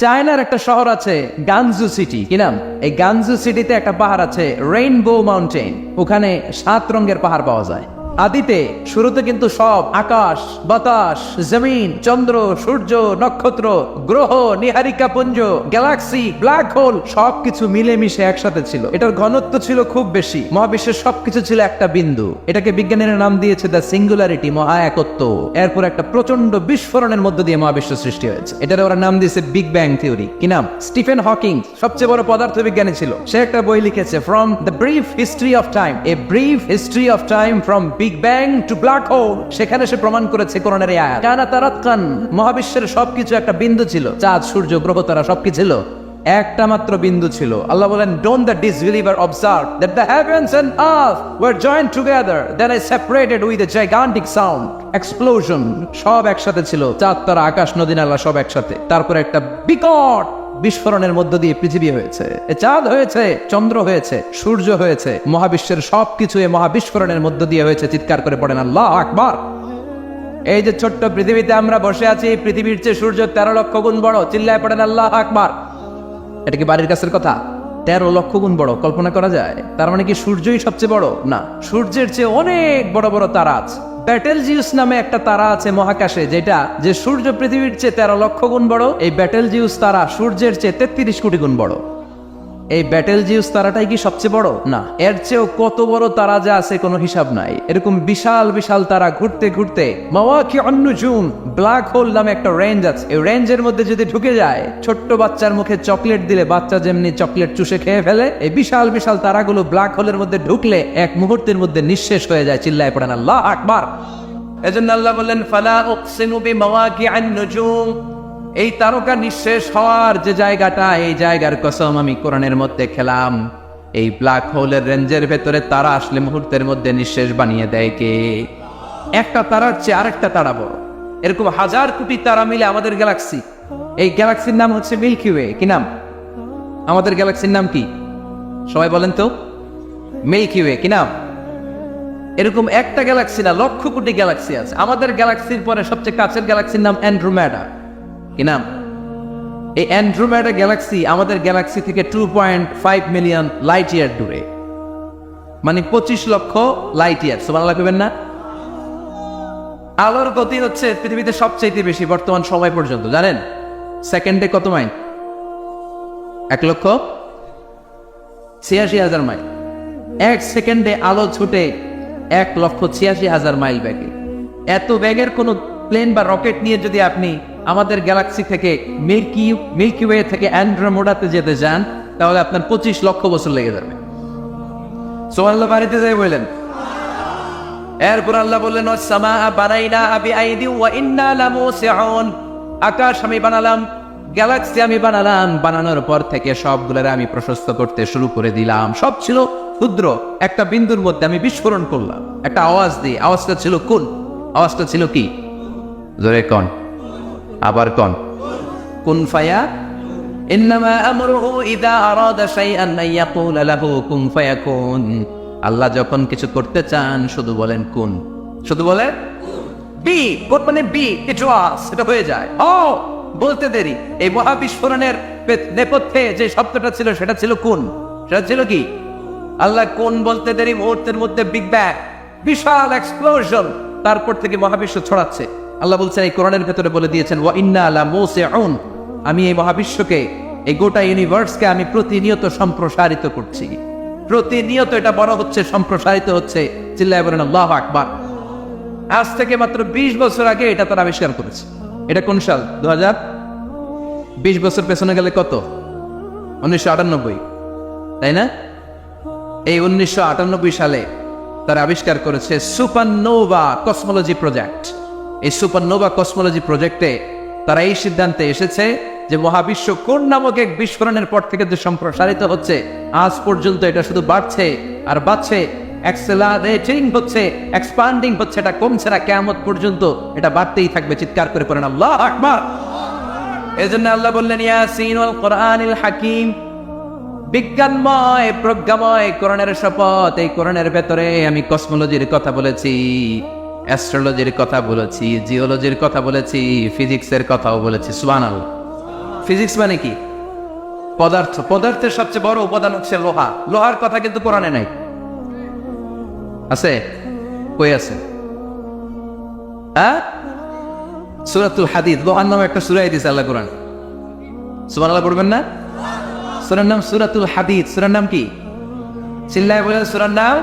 চায়নার একটা শহর আছে গানজু সিটি। কি নাম? এই গানজু সিটিতে একটা পাহাড় আছে রেইনবো মাউন্টেন ওখানে সাত রঙের পাহাড় পাওয়া যায়। আদিতে শুরুতে কিন্তু সব আকাশ, বাতাস, জমিন, চন্দ্র, সূর্য, নক্ষত্র, গ্রহ, নিহারিকা পুঞ্জ, গ্যালাক্সি, ব্ল্যাক হোল সবকিছু মিলেমিশে একসাথে ছিল। এটার ঘনত্ব ছিল খুব বেশি। মহাবিশ্বের সবকিছু ছিল একটা বিন্দু। এটাকে বিজ্ঞানীরা নাম দিয়েছে দ্য সিঙ্গুলারিটি মহা একত্ব এরপর একটা প্রচণ্ড বিস্ফোরণের মধ্য দিয়ে মহাবিশ্ব সৃষ্টি হয়েছে। এটার ওরা নাম দিয়েছে বিগ ব্যাং থিওরি কি নাম? স্টিফেন হকিং সবচেয়ে বড় পদার্থ বিজ্ঞানী ছিল। সে একটা বই লিখেছে from the brief history of time a brief history of time from big bang to black hole সেখানে সে প্রমাণ করেছে কোরআনের আয়াত। কানা তারাত খান মহাবিশ্বের সবকিছু একটা বিন্দু ছিল। চাঁদ, সূর্য, গ্রহ, তারা সবকিছু ছিল। একটা মাত্র বিন্দু ছিল। আল্লাহ বলেন don't the disbeliever observe that the heavens and earth were joint together then I separated with a gigantic sound explosion সব একসাথে ছিল। চাঁদ, তারা, আকাশ, নদী, নালা, সব একসাথে। তারপরে একটা বিকট বিস্ফোরণের মধ্য দিয়ে পৃথিবী হয়েছে। এ চাঁদ হয়েছে, চন্দ্র হয়েছে, সূর্য হয়েছে, মহাবিশ্বের সবকিছু এই মহাবিস্ফোরণের মধ্য দিয়ে হয়েছে, চিৎকার করে পড়েন আল্লাহ আকবার। এই যে ছোট্ট পৃথিবীতে আমরা বসে আছি পৃথিবীর চেয়ে সূর্য তেরো লক্ষ গুণ বড়, চিল্লায় পড়েন আল্লাহ আকবার। এটা কি বাড়ির কাছের কথা? তেরো লক্ষ গুণ বড়, কল্পনা করা যায়? তার মানে কি সূর্যই সবচেয়ে বড়? না, সূর্যের চেয়ে অনেক বড় বড় তারা আছে। ব্যাটেল জিউস নামে একটা তারা আছে মহাকাশে, যেটা যে সূর্য পৃথিবীর চেয়ে তেরো লক্ষ গুণ বড়, এই ব্যাটেল জিউস তারা সূর্যের চেয়ে তেত্রিশ কোটি গুণ বড়। এই ব্যাটেল জিউস তারাটাই কি সবচেয়ে বড়? না। এর চেয়েও কত বড় তারা যা আছে কোনো হিসাব নাই। এরকম বিশাল বিশাল তারা ঘুরতে ঘুরতে মাওয়াকি অন্নজুম ব্ল্যাক হোল নামে একটা রেঞ্জ আছে। এই রেঞ্জের মধ্যে যদি ঢুকে যায়, ছোট্ট বাচ্চার মুখে চকলেট দিলে বাচ্চা যেমনি চকলেট চুষে খেয়ে ফেলে, এই বিশাল বিশাল তারাগুলো ব্ল্যাক হোলের মধ্যে ঢুকলে এক মুহূর্তের মধ্যে নিঃশেষ হয়ে যায়। চিল্লায় পড়েন, আল্লাহ আকবার! এজন্য আল্লাহ বললেন, ফালা উকসিমু বিমাওয়াকিআন নুজুম এই তারকা নিঃশেষ হওয়ার যে জায়গাটা, এই জায়গার কসম আমি কোরআনের মধ্যে খেলাম। এই ব্ল্যাক হোলের রেঞ্জের ভেতরে তারা আসলে মুহূর্তের মধ্যে নিঃশেষ বানিয়ে দেয় কে? একটা তারার চেয়ে আরেকটা তারা বড়। এরকম হাজার কোটি তারা মিলে আমাদের গ্যালাক্সি এই গ্যালাক্সির নাম হচ্ছে মিল্কি ওয়ে কি নাম? আমাদের গ্যালাক্সির নাম কি? সবাই বলেন তো। মিল্কি ওয়ে কি নাম? এরকম একটা গ্যালাক্সি না, লক্ষ কোটি গ্যালাক্সি আছে। আমাদের গ্যালাক্সির পরে সবচেয়ে কাছের গ্যালাক্সির নাম অ্যান্ড্রোম্যাডা কি নাম এই অ্যান্ড্রোম্যাডা গ্যালাক্সি আমাদের গ্যালাক্সি থেকে two point five million light year দূরে। মানে পঁচিশ লক্ষ লাইট ইয়ার সুমাল্লাহ কইবেন না? আলোর গতি হচ্ছে পৃথিবীতে সবচেয়ে বেশি বর্তমান সময় পর্যন্ত। জানেন? সেকেন্ডে কত মাইল? এক লক্ষ ছিয়াশি হাজার মাইল। এক সেকেন্ডে আলো ছুটে এক লক্ষ ছিয়াশি হাজার মাইল ব্যাগে। এত ব্যাগের কোনো প্লেন বা রকেট নিয়ে যদি আপনি আমাদের গ্যালাক্সি থেকে মিল্কি মিল্কি ওয়ে থেকে অ্যান্ড্রোমোডাতে যেতে যান, তাহলে আপনার পঁচিশ লক্ষ বছর লেগে যাবে। সোমাল্লা বাড়িতে যাই বললেন এরপর আল্লাহ বললেন সামা বানাইনা আবি আইদি ওয়া ইন্না লামুসিউন। আকাশ আমি বানালাম গ্যালাক্সি আমি বানালাম, বানানোর পর থেকে সবগুলোর আমি প্রশস্ত করতে শুরু করে দিলাম। সব ছিল ক্ষুদ্র। একটা বিন্দুর মধ্যে আমি বিস্ফোরণ করলাম। একটা আওয়াজ দিয়ে আওয়াজটা ছিল কোন? আওয়াজটা ছিল কি? জোরে কন। আবার কন। কুন ফায়া? ইন্নামা আমরুহু ইদা আরাদা শাইআন আন লাহু কুন ফায়াকুন। আল্লাহ যখন কিছু করতে চান, শুধু বলেন কুন। শুধু বলে বি। কোন মানে বি? ইট ওয়াজ এটা হয়ে যায়। ও বলতে দেরি। এই মহাবিস্ফোরণের নেপথ্যে যে শব্দটা ছিল, সেটা ছিল কোন। সেটা ছিল কি? আল্লাহ কোন বলতে দেরি মুহূর্তের মধ্যে বিগ ব্যাং বিশাল এক্সপ্লোশন তারপর থেকে মহাবিশ্ব ছড়াচ্ছে। আল্লাহ বলছেন, এই কোরআনের ভেতরে বলে দিয়েছেন, ওয়া ইন্না আলা মুসিউন। আমি এই মহাবিশ্বকে, এই গোটা ইউনিভার্সকে আমি প্রতিনিয়ত সম্প্রসারিত করছি। প্রতিনিয়ত এটা বড় হচ্ছে, সম্প্রসারিত হচ্ছে। চিল্লায় বলেন, আল্লাহ আকবার। আজ থেকে মাত্র বিশ বছর আগে এটা তারা আবিষ্কার করেছে। এটা কোন সাল? দু হাজার বিশ বছর পেছনে গেলে কত? উনিশশো আটানব্বই, তাই না? এই উনিশশো আটানব্বই সালে তারা আবিষ্কার করেছে সুপারনোভা কসমোলজি প্রজেক্ট। এই সুপারনোভা কসমোলজি প্রজেক্টে তারা এই সিদ্ধান্তে এসেছে যে মহাবিশ্ব কোন নামক এক বিস্ফোরণের পর থেকে যে সম্প্রসারিত হচ্ছে, আজ পর্যন্ত এটা শুধু বাড়ছে আর বাড়ছে অ্যাক্সেলারেটিং হচ্ছে এক্সপান্ডিং হচ্ছে, এটা কমছে না কেমন পর্যন্ত এটা বাড়তেই থাকবে, চিৎকার করে পড়েন আল্লাহ আকবার। এজন্য আল্লাহ বললেন, ইয়াসিন ওয়াল কোরআনিল হাকিম, বিজ্ঞানময়, প্রজ্ঞাময়, কোরআনের শপথ, এই কোরআনের ভেতরে আমি কসমোলজির কথা বলেছি। অ্যাস্ট্রোলজির কথা বলেছি জিওলজির কথা বলেছি ফিজিক্সের কথাও বলেছি, সুবহানাল্লাহ। ফিজিক্স মানে কি? পদার্থ। পদার্থের সবচেয়ে বড় উপাদান হচ্ছে লোহা। লোহার কথা কিন্তু কোরআনে নাই। আছে? কই আছে? হ্যাঁ? সুরাতুল হাদিদ। লোহার নামে একটা সুরাই দিছে আল্লাহ কোরআন। সুমান আল্লাহ পড়বেন না? সুরার নাম সুরাতুল হাদিদ। সুরার নাম কি? চিল্লায় বলেন সুরার নাম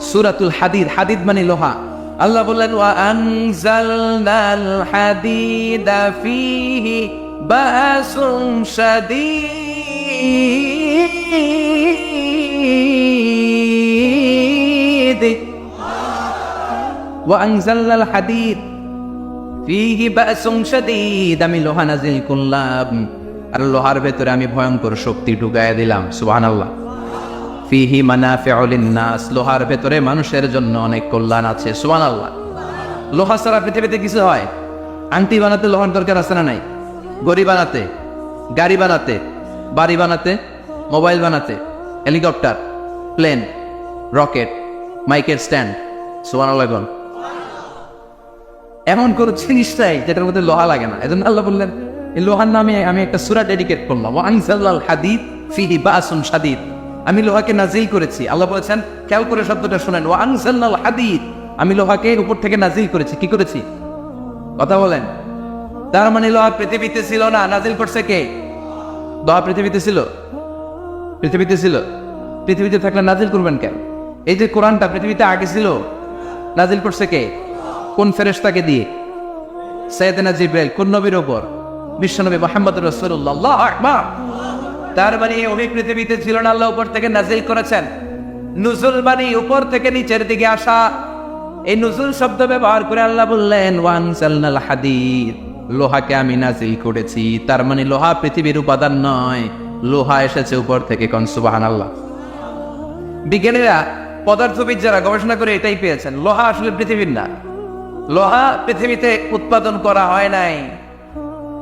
সুরাতুল হাদিদ। হাদিদ মানে লোহা। আল্লাহ বললেন, ওয়া আনজালনাল হাদিদা ফীহি বাসুন শাদীদ। ওয়া আনজালনাল হাদিদ ফিহি বাসুন শাদীদ। আমি লোহা নাজিল করলাম। আর লোহার ভেতরে আমি ভয়ঙ্কর শক্তি ঢুকায় দিলাম, সুবহানাল্লাহ। ফিহি মানাফিউল নাস লোহার ভেতরে মানুষের জন্য অনেক কল্যাণ আছে, সুবহানাল্লাহ। লোহা ছাড়া পৃথিবীতে কিছু হয়? আংটি বানাতে লোহার দরকার আছে না নাই? গড়ি বানাতে, গাড়ি বানাতে, বাড়ি বানাতে, মোবাইল বানাতে, হেলিকপ্টার, প্লেন, রকেট, মাইকের স্ট্যান্ড, সুবহানাল্লাহ গণ এমন কোন জিনিস নাই যেটার মধ্যে লোহা লাগে না। এজন্য আল্লাহ বললেন, এই লোহার নামে আমি একটা সুরা ডেডিকেট করলাম আনসাল্লাল হাদিদ ফিহি বাসুন শাদিদ। আমি লোহাকে নাজিল করেছি। আল্লাহ বলেছেন, খেয়াল করে শব্দটা শোনেন। ও আনসাল্লাল হাদিদ আমি লোহাকে উপর থেকে নাজিল করেছি। কি করেছি? কথা বলেন। তার মানে লোহা পৃথিবীতে ছিল না। নাজিল করছে কে? লোহা পৃথিবীতে ছিল? পৃথিবীতে ছিল। পৃথিবীতে থাকলে নাজিল করবেন কেন? এই যে কোরআনটা পৃথিবীতে আগে ছিল, নাজিল করছে কে? কোন ফেরেশতাকে দিয়ে? সৈয়দনা জিব্রাইল, কোন নবীর ওপর? বিশ্বনবী মোহাম্মদ রসুল্লাহ আকবার। তার মানে এই অভিক পৃথিবীতে ছিল না, আল্লাহ উপর থেকে নাজিল করেছেন। নুজুল মানে উপর থেকে নিচের দিকে আসা। এই নুজুল শব্দ ব্যবহার করে আল্লাহ বললেন ওয়ান সালনাল হাদিদ, লোহাকে আমি নাজিল করেছি। তার মানে লোহা পৃথিবীর উপাদান নয়। লোহা এসেছে উপর থেকে কন, সুবহানাল্লাহ। বিজ্ঞানীরা পদার্থবিদ যারা গবেষণা করে এটাই পেয়েছেন। লোহা আসলে পৃথিবীর না। লোহা পৃথিবীতে উৎপাদন করা হয় নাই।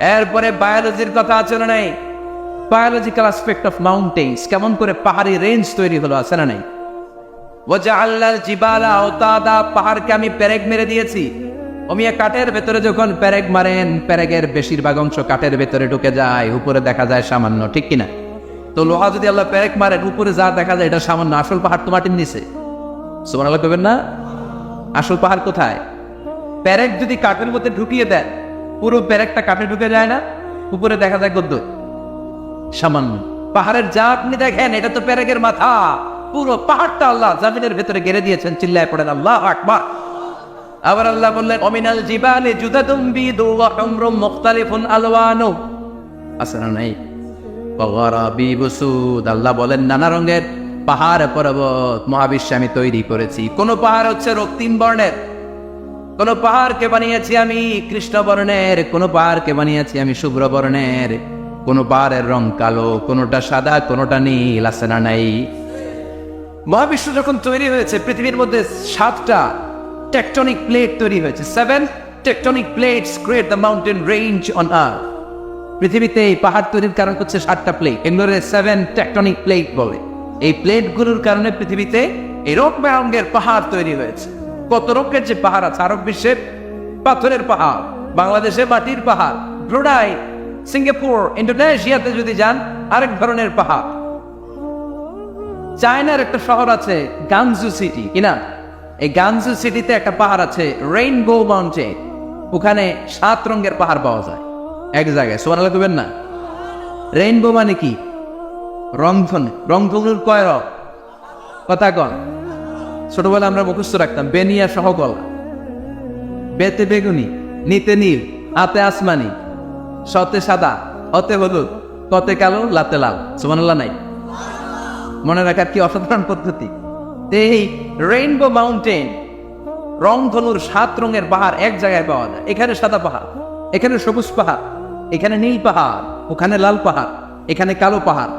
এরপরে বায়োলজির কথা আছে না নাই। বায়োলজিক্যাল অ্যাসপেক্ট অফ মাউন্টেন্স কেমন করে পাহাড়ি রেঞ্জ তৈরি হলো, আছে না নাই? ওয়াজআল্লাল জিবালা আওতাদা, পাহাড়কে আমি পেরেক মেরে দিয়েছি। অমিয়া কাঠের ভেতরে যখন পেরেক মারেন, পেরেকের বেশিরভাগ অংশ কাঠের ভেতরে ঢুকে যায়, উপরে দেখা যায় সামান্য, ঠিক কিনা? তো লোহা যদি আল্লাহ পেরেক মারেন, উপরে যা দেখা যায়, এটা সামান্য আসল পাহাড় তো মাটির নিচে। সুবহানাল্লাহ কইবেন না? আসল পাহাড় কোথায়? প্যারেক যদি কাঠের মধ্যে ঢুকিয়ে দেন পুরো প্যারেকটা কাঠে ঢুকে যায় না, উপরে দেখা যায় গদ্য সামান্য। পাহাড়ের যা আপনি দেখেন, এটা তো প্যারেকের মাথা। পুরো পাহাড়টা আল্লাহ জামিনের ভেতরে গেড়ে দিয়েছেন, চিল্লায় পড়েন, আল্লাহ আকবার। আবার আল্লাহ বললেন, অমিনাল জিবালে জুদাতুম বিদু ওয়া হুমরুম মুখতালিফুন আলওয়ানু। না নাই? ওয়াগারাবি বুসুদ আল্লাহ বলেন, নানা রঙের পাহাড় পর্বত মহাবিশ্বে আমি তৈরি করেছি। কোন পাহাড় হচ্ছে রক্তিম বর্ণের। কোন পাহাড়কে বানিয়েছি আমি কৃষ্ণ বর্ণের, কোন পাহাড়কে বানিয়েছি আমি শুভ্র বর্ণের। কোন পাহাড়ের রং কালো, কোনটা সাদা, কোনটা নীল, আছে না নাই? মহাবিশ্ব যখন তৈরি হয়েছে, পৃথিবীর মধ্যে সাতটা টেকটনিক প্লেট তৈরি হয়েছে। Seven tectonic plates create the mountain range on earth পৃথিবীতে এই পাহাড় তৈরির কারণ হচ্ছে সাতটা প্লেট এগুলোর সেভেন টেকটনিক প্লেট বলে। এই প্লেটগুলোর কারণে পৃথিবীতে এই ব্যাঙ্গের পাহাড় তৈরি হয়েছে। কত রকমের যে পাহাড় আছে, আরব বিশ্বের পাথরের পাহাড় বাংলাদেশে মাটির পাহাড়, ব্রুনাই, সিঙ্গাপুর ইন্ডোনেশিয়াতে যদি যান, আরেক ধরনের পাহাড়। চায়নার একটা শহর আছে গানজু সিটি কিনা এই গানজু সিটিতে একটা পাহাড় আছে, রেইনবো মাউন্টেন। ওখানে সাত রঙের পাহাড় পাওয়া যায়, এক জায়গায়। সোনালা করবেন না। রেইনবো মানে কি? রংধন। রংধনুর কয় রং? কথা কন। ছোটবেলা আমরা মুখস্থ রাখতাম বেনিয়া সহ গলা বেতে বেগুনি, নিতে নীল আতে আসমানি, সতে সাদা অতে হলুদ, কতে কালো, লাতে লাল। সুমানাল্লাহ নাই। মনে রাখার কি অসাধারণ পদ্ধতি? এই রেইনবো মাউন্টেন রং রংধনুর সাত রঙের পাহাড় এক জায়গায় পাওয়া যায়। এখানে সাদা পাহাড়, এখানে সবুজ পাহাড়, এখানে নীল পাহাড়, ওখানে লাল পাহাড়, এখানে কালো পাহাড়।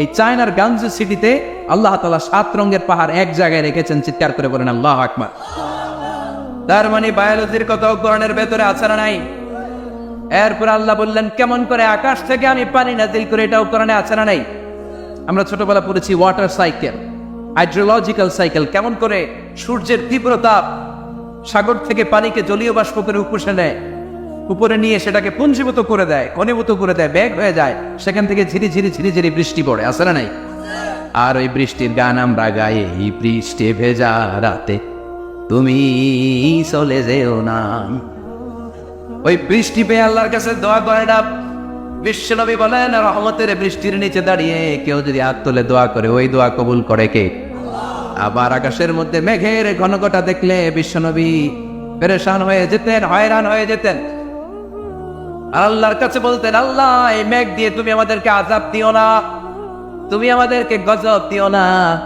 এই চায়নার গাঞ্জু সিটিতে আল্লাহ তালা সাত রঙের পাহাড় এক জায়গায় রেখেছেন, চিৎকার করে বলেন, আল্লাহ আকবার। তার মানে বায়োলজির কত কোরআনের ভেতরে না নাই? এরপর আল্লাহ বললেন, কেমন করে আকাশ থেকে আমি পানি নাজিল করে এটাও কোরআনে না নাই? আমরা ছোটবেলা পড়েছি ওয়াটার সাইকেল, হাইড্রোলজিক্যাল সাইকেল। কেমন করে সূর্যের তীব্র তাপ সাগর থেকে পানিকে জলীয় বাষ্প করে উপসে নেয়। উপরে নিয়ে সেটাকে পুঞ্জীভূত করে দেয় ঘনীভূত করে দেয় ব্যাগ হয়ে যায়। সেখান থেকে ঝিরি ঝিরি ঝিরি ঝিরি বৃষ্টি পড়ে আসে না নাই? আর ওই বৃষ্টির গান আমরা গায়ে এই বৃষ্টি ভেজা রাতে। তুমি চলে যেও না। ওই বৃষ্টি পেয়ে আল্লাহর কাছে দোয়া করে না বিশ্বনবী বলেন, রহমতের বৃষ্টির নিচে দাঁড়িয়ে কেউ যদি হাত তুলে দোয়া করে, ওই দোয়া কবুল করে কে? আবার আকাশের মধ্যে মেঘের ঘনঘটা দেখলে বিশ্বনবী পেরেশান হয়ে যেতেন, হয়রান হয়ে যেতেন। আল্লাহর কাছে বলতেন, আল্লাহ, এই মেঘ দিয়ে তুমি আমাদেরকে আজাব দিও না। তুমি আমাদেরকে গজব দিও না।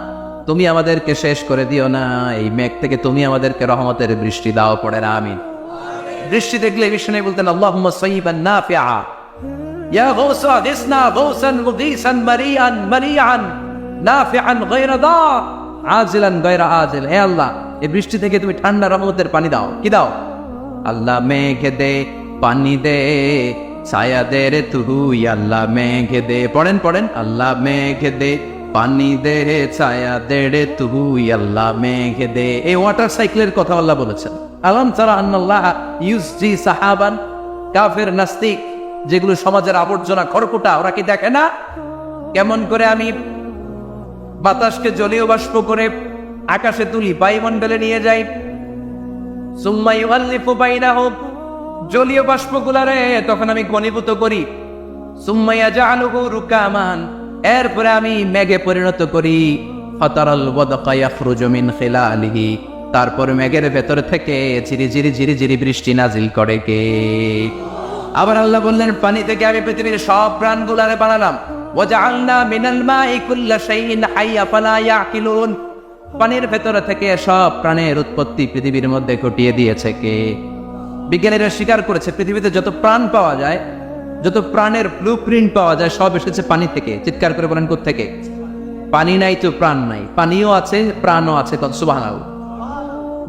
তুমি আমাদেরকে শেষ করে দিও না। এই মেঘ থেকে তুমি আমাদেরকে রহমতের বৃষ্টি দাও, পড়ে না, আমিন। বৃষ্টি দেখলে বিষ্ণু বলতেন, আল্লাহুম্মা সাইয়িবান নাফিআ। ইয়া গৌসা, দিসনা গৌসান মুগীসান মারিয়ান মারিয়ান, নাফিআন গায়রা দা। আজিলান গায়রা আজিল। হে আল্লাহ, এই বৃষ্টি থেকে তুমি ঠান্ডা রহমতের পানি দাও। কি দাও? আল্লাহ, মেঘে দে পানি দে, ছায়া দে রে তুই, আল্লাহ মেঘে দে। পড়েন পড়েন, আল্লাহ মেঘে দে। পানি দে ছায়া দে রে তুই, আল্লাহ মেঘে দে। এই ওয়াটার সাইকেলের কথা আল্লাহ বলেছেন। আলম তারা আন্নাল্লাহ ইউসজি সাহাবান, কাফের নাস্তিক, যেগুলো সমাজের আবর্জনা, খড়কুটা, ওরা কি দেখে না? কেমন করে আমি বাতাসকে জলীয় বাষ্প করে আকাশে তুলি, বায়ুমণ্ডলে নিয়ে যাই। সুম্মাই আল্লিফু বাইনাহুম জলীয় বাষ্পগুলারে তখন আমি ঘনীভূত করি। সুম্মাইয়া জাআলুহু রুকামান, এরপরে আমি মেঘে পরিণত করি। ফাতারাল ওয়াদকা ইয়াখরুজু মিন খিলালিহি, তারপর মেঘের ভেতর থেকে ঝিরি ঝিরি ঝিরি ঝিরি বৃষ্টি নাজিল করে কে। আবার আল্লাহ বললেন, পানি থেকে আমি পৃথিবীর সব প্রাণগুলারে বানালাম। ওয়াজআলনা মিনাল মাই পানির ভেতরে থেকে সব প্রাণের উৎপত্তি পৃথিবীর মধ্যে ঘটিয়ে দিয়েছে কে। বিজ্ঞানীরা স্বীকার করেছে, পৃথিবীতে যত প্রাণ পাওয়া যায়, যত প্রাণের ব্লু প্রিন্ট পাওয়া যায়, সব এসেছে পানি থেকে। চিৎকার করে বলেন থেকে পানি নাই তো প্রাণ নাই। পানিও আছে, প্রাণও আছে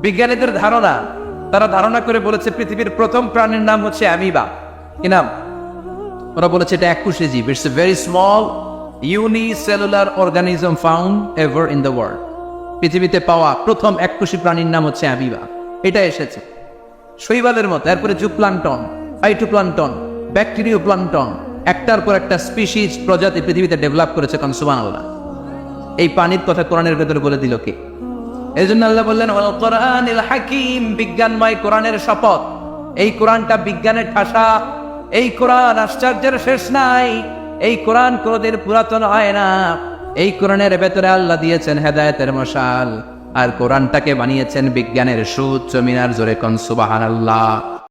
বিজ্ঞানীদের ধারণা, তারা ধারণা করে বলেছে, পৃথিবীর প্রথম প্রাণীর নাম হচ্ছে অ্যামিবা। কি নাম? ওরা বলেছে এটা একুশে জীব। It's a very small unicellular organism found ever in the world পৃথিবীতে পাওয়া প্রথম এককুশি প্রাণীর নাম হচ্ছে অ্যামিবা। এটা এসেছে। শৈবালের মতো, এরপরে জুপ্লান্টন, ফাইটোপ্লান্টন ব্যাকটেরিও প্লান্টন একটার পর একটা স্পিসিজ প্রজাতি পৃথিবীতে ডেভেলপ করেছে কনসুমান আল্লাহ এই পানির কথা কোরআনের ভেতরে বলে দিল কে? এই জন্য আল্লাহ বললেন কোরআনিল হাকিম বিজ্ঞানময় কোরআনের শপথ। এই কোরআনটা বিজ্ঞানের ঠাসা। এই কোরআন আশ্চর্যের শেষ নাই। এই কোরআন কোনদিন পুরাতন হয় না। এই কোরআনের ভেতরে আল্লাহ দিয়েছেন হেদায়েতের মশাল। আর কোরআনটাকে বানিয়েছেন বিজ্ঞানের সুচ্চ মিনার জোরে কনসুবাহান আল্লাহ